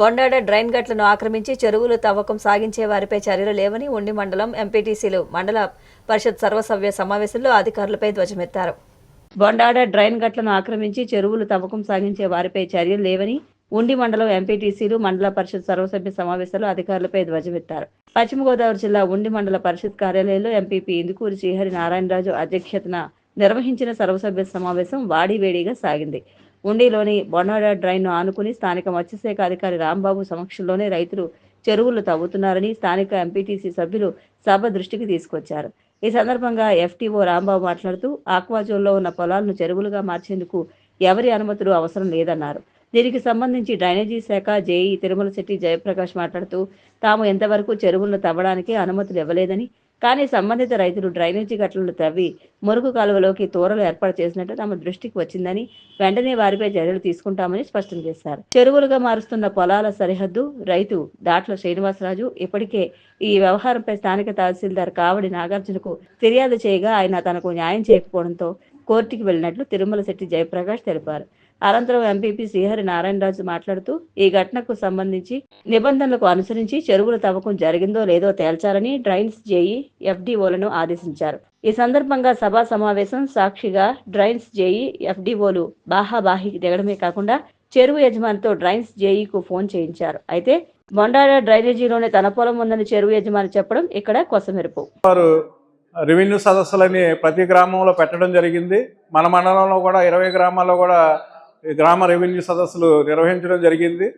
Bondada drain గట్లను ఆక్రమించి చెరువులు తవ్వకం సాగించే వారిపై చర్యలు లేవని ఉండి మండలం ఎంపీటీసీలు మండల పరిషత్ సర్వసభ్య సమావేశంలో అధికారులపై ధ్వజమెత్తారు. బొండాడ డ్రైన్ గట్లను ఆక్రమించి చెరువులు తవ్వకం సాగించే వారిపై చర్యలు లేవని ఉండి మండలం ఎంపీటీసీలు మండల పరిషత్ సర్వసభ్య సమావేశంలో అధికారులపై ధ్వజమెత్తారు. పశ్చిమ గోదావరి జిల్లా ఉండి మండల పరిషత్ కార్యాలయంలో ఎంపీపీ ఇందుకూరి శ్రీహరి నారాయణరాజు అధ్యక్షతన నిర్వహించిన సర్వసభ్య సమావేశం వాడివేడిగా సాగింది. ఉండిలోని బొనాడా డ్రైన్ను ఆనుకుని స్థానిక మత్స్యశాఖ అధికారి రాంబాబు సమక్షంలోనే రైతులు చెరువులు తవ్వుతున్నారని స్థానిక ఎంపీటీసీ సభ్యులు సభ దృష్టికి తీసుకొచ్చారు. ఈ సందర్భంగా ఎఫ్టీఓ రాంబాబు మాట్లాడుతూ ఆక్వాజోన్లో ఉన్న పొలాలను చెరువులుగా మార్చేందుకు ఎవరి అనుమతులు అవసరం లేదన్నారు. దీనికి సంబంధించి డ్రైనేజీ శాఖ జేఈ తిరుమల శెట్టి జయప్రకాష్ మాట్లాడుతూ తాము ఎంతవరకు చెరువులను తవ్వడానికి అనుమతులు ఇవ్వలేదని కానీ సంబంధిత రైతులు డ్రైనేజీ గట్లను తవ్వి మురుగు కాలువలోకి తోరలు ఏర్పాటు చేసినట్టు తమ దృష్టికి వచ్చిందని వెంటనే వారిపై చర్యలు తీసుకుంటామని స్పష్టం చేశారు. చెరువులుగా మారుస్తున్న పొలాల సరిహద్దు రైతు దాట్ల శ్రీనివాసరాజు ఇప్పటికే ఈ వ్యవహారంపై స్థానిక తహసీల్దార్ కావడి నాగార్జునకు ఫిర్యాదు చేయగా ఆయన తనకు న్యాయం చేయకపోవడంతో కోర్టుకి వెళ్ళినట్లు తిరుమల శెట్టి జయప్రకాష్ తెలిపారు. అనంతరం ఎంపీపీ శ్రీహరి నారాయణరాజు మాట్లాడుతూ ఈ ఘటనకు సంబంధించి నిబంధనలకు అనుసరించి చెరువుల తవ్వకం జరిగిందో లేదో తేల్చాలని డ్రైన్స్ జేఈ ఎఫ్డీఓలను ఆదేశించారు. ఈ సందర్భంగా సభా సమావేశం సాక్షిగా డ్రైన్స్ జేఈ ఎఫ్డీఓలు బాహాబాహి దిగడమే కాకుండా చెరువు యజమానితో డ్రైన్స్ జేఈకు ఫోన్ చేయించారు. అయితే బొండాడ డ్రైనేజీలోనే తన పొలం ఉందని చెరువు యజమాని చెప్పడం ఇక్కడ కొసమెరుపు. వారు రెవెన్యూ సదస్సులని ప్రతి గ్రామంలో పెట్టడం జరిగింది. మన మండలంలో కూడా ఇరవై గ్రామాల్లో కూడా గ్రామ రెవెన్యూ సదస్సులు నిర్వహించడం జరిగింది.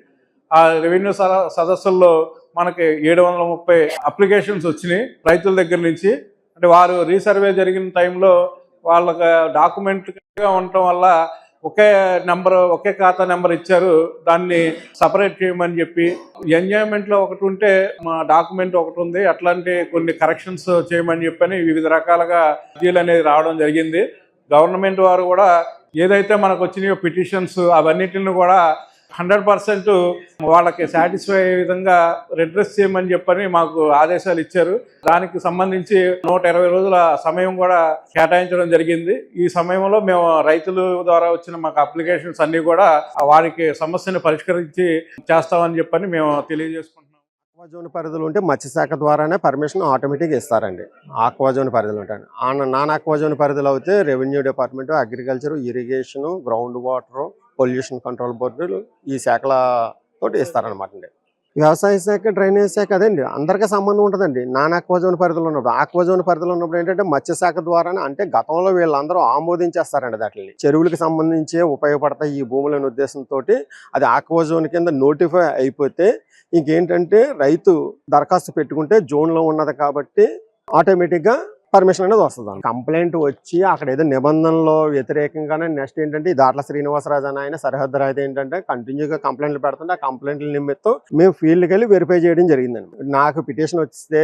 ఆ రెవెన్యూ సద- సదస్సుల్లో మనకి ఏడు వందల ముప్పై అప్లికేషన్స్ వచ్చినాయి రైతుల దగ్గర నుంచి. అంటే వారు రీసర్వే జరిగిన టైంలో వాళ్ళకి డాక్యుమెంట్గా ఉండటం వల్ల ఒకే నెంబర్ ఒకే ఖాతా నెంబర్ ఇచ్చారు. దాన్ని సపరేట్ చేయమని చెప్పి ఎంజాయ్మెంట్లో ఒకటి ఉంటే మా డాక్యుమెంట్ ఒకటి ఉంది. అట్లాంటి కొన్ని కరెక్షన్స్ చేయమని చెప్పని వివిధ రకాలుగా అర్జీలు అనేది రావడం జరిగింది. గవర్నమెంట్ వారు కూడా ఏదైతే మనకు వచ్చినాయో పిటిషన్స్ అవన్నిటిని కూడా హండ్రెడ్ పర్సెంట్ వాళ్ళకి సాటిస్ఫై అయ్యే విధంగా రిడ్రెస్ చేయమని చెప్పని మాకు ఆదేశాలు ఇచ్చారు. దానికి సంబంధించి నూట ఇరవై రోజుల సమయం కూడా కేటాయించడం జరిగింది. ఈ సమయంలో మేము రైతుల ద్వారా వచ్చిన మాకు అప్లికేషన్స్ అన్ని కూడా వారికి సమస్యను పరిష్కరించి చేస్తామని చెప్పని మేము తెలియజేసుకుంటాం ఆక్వాజోన్ పరిధిలో ఉంటే మత్స్యశాఖ ద్వారానే పర్మిషన్ ఆటోమేటిక్గా ఇస్తారండి. ఆక్వాజోన్ పరిధిలో ఉంటాయి ఆ నాన్ ఆక్వాజోన్ పరిధిలో అయితే revenue department agriculture irrigation ground water pollution control board ఈ శాఖలతో ఇస్తారనమాట అండి. వ్యవసాయ శాఖ డ్రైనేజ్ శాఖ అదండి అందరికీ సంబంధం ఉంటుందండి. నాన్ ఆక్వాజోన్ పరిధిలో ఉన్నప్పుడు. ఆక్వాజోన్ పరిధిలో ఉన్నప్పుడు ఏంటంటే మత్స్యశాఖ ద్వారానే అంటే గతంలో వీళ్ళందరూ ఆమోదించేస్తారండి దాటిని చెరువులకు సంబంధించి ఉపయోగపడతాయి ఈ భూములనే ఉద్దేశంతో అది ఆక్వాజోన్ కింద నోటిఫై అయిపోతే ఇంకేంటంటే రైతు దరఖాస్తు పెట్టుకుంటే జోన్లో ఉన్నది కాబట్టి ఆటోమేటిక్గా పర్మిషన్ అనేది వస్తుంది కంప్లైంట్ వచ్చి అక్కడ ఏదో నిబంధనలో వ్యతిరేకంగానే నెక్స్ట్ ఏంటంటే ఈ దాట్ల శ్రీనివాసరాజు అని ఆయన సరిహద్దు రైతు ఏంటంటే కంటిన్యూగా కంప్లైంట్లు పెడుతుంటే ఆ కంప్లైంట్ల నిమిత్తం మేము ఫీల్డ్కి వెళ్ళి వెరిఫై చేయడం జరిగిందండి. నాకు పిటిషన్ వస్తే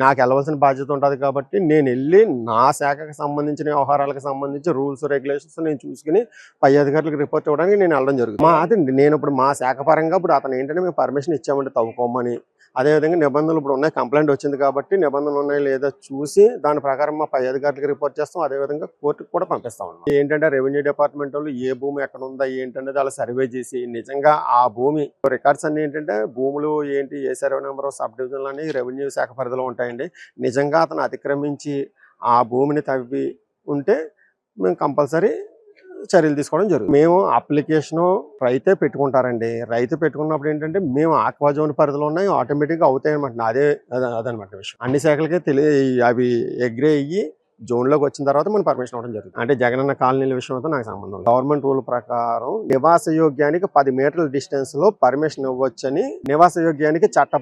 నాకు వెళ్ళవలసిన బాధ్యత ఉంటుంది కాబట్టి నేను వెళ్ళి నా శాఖకు సంబంధించిన వ్యవహారాలకు సంబంధించి రూల్స్ రెగ్యులేషన్స్ నేను చూసుకుని పై అధికారులకు రిపోర్ట్ ఇవ్వడానికి నేను వెళ్ళడం జరుగుతుంది మా అది నేను ఇప్పుడు మా శాఖ పరంగా ఇప్పుడు అతను ఏంటంటే మేము పర్మిషన్ ఇచ్చామంటే తవ్వుకోమని అదేవిధంగా నిబంధనలు ఇప్పుడు ఉన్నాయి కంప్లైంట్ వచ్చింది కాబట్టి నిబంధనలు ఉన్నాయి లేదా చూసి దాని ప్రకారం మా పై అధికారులకు రిపోర్ట్ చేస్తాం అదేవిధంగా కోర్టుకు కూడా పంపిస్తాం అన్నమాట. ఏంటంటే రెవెన్యూ డిపార్ట్మెంట్ వాళ్ళు ఏ భూమి ఎక్కడ ఉందా ఏంటనేది వాళ్ళు సర్వే చేసి నిజంగా ఆ భూమి రికార్డ్స్ అన్ని ఏంటంటే భూములు ఏంటి ఏ సర్వే నెంబర్ సబ్ డివిజన్లు అనేవి రెవెన్యూ శాఖ పరిధిలో ఉంటాయండి. నిజంగా అతను అతిక్రమించి ఆ భూమిని తవ్వి ఉంటే మేము కంపల్సరీ చర్యలు తీసుకోవడం జరుగుతుంది. మేము అప్లికేషన్ రైతే పెట్టుకుంటారండి. రైతు పెట్టుకున్నప్పుడు ఏంటంటే మేము ఆక్వా జోన్ పరిధిలో ఉన్నాయి ఆటోమేటిక్గా అవుతాయి అనమాట అదే అదే- అదనమాట విషయం. అన్ని శాఖలకే తెలియ అవి ఎగ్రే అయ్యి జోన్లోకి వచ్చిన తర్వాత మనం పర్మిషన్ అవ్వడం జరుగుతుంది. అంటే జగనన్న కాలనీల విషయంతో నాకు సంబంధం గవర్నమెంట్ రూల్ ప్రకారం నివాస యోగ్యానికి పది మీటర్ల డిస్టెన్స్లో పర్మిషన్ ఇవ్వచ్చని నివాస యోగ్యానికి చట్ట